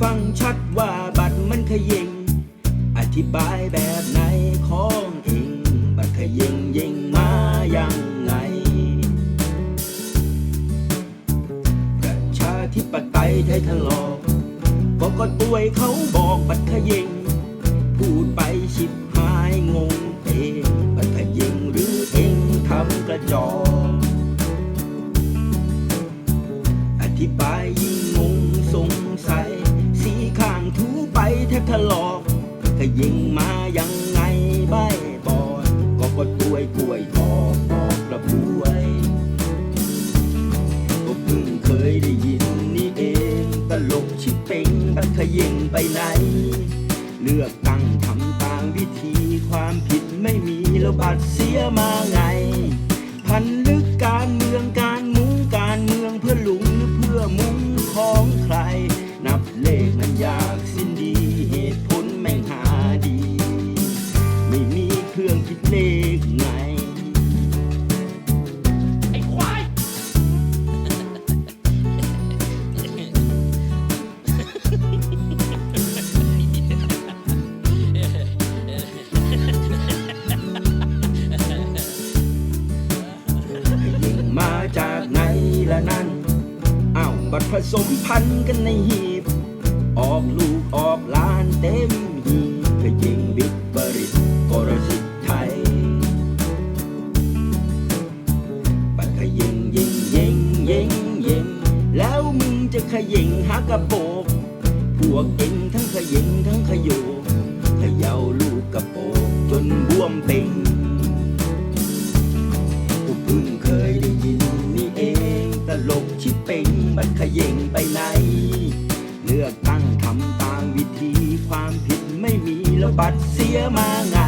ฟังชัดว่าบัตรมันขยิง อธิบายแบบไหนของเองบัตรขยิงยิงมายังไง ประชาธิปไตยไทยทะลอกก็ก็ตัวยเขาบอกบัตรขยิง พูดไปชิบหายงงเองบัตรขยิงหรือเองทำกระจอกอธิบายยิ่ ยิงมายังไงใบบอนก็กดกล้วยกล้วยทองออกกระบวยก็เพิ่งเคยได้ยินนี่เองตลกชิบเป่งบัดขยิงไปไหน เลือกตั้งทำตามวิธีความผิดไม่มีแล้วบัตรเสียมาไง สมพันธุ์กันในหีบ ออกลูกออกหลานเต็มหีบก็ยิงบิ๊กบริษกรสิทธิ์ไทยปัดขยิงยิงยิงยิงยิงแล้วมึงจะขยิงหากระโปกพวกเองทั้งขยิงทั้งขย ลกชิบเป่งมันขย่งไปไหน เลือกตั้งทำตามวิธีความผิดไม่มีแล้วบัตรเสียมาไง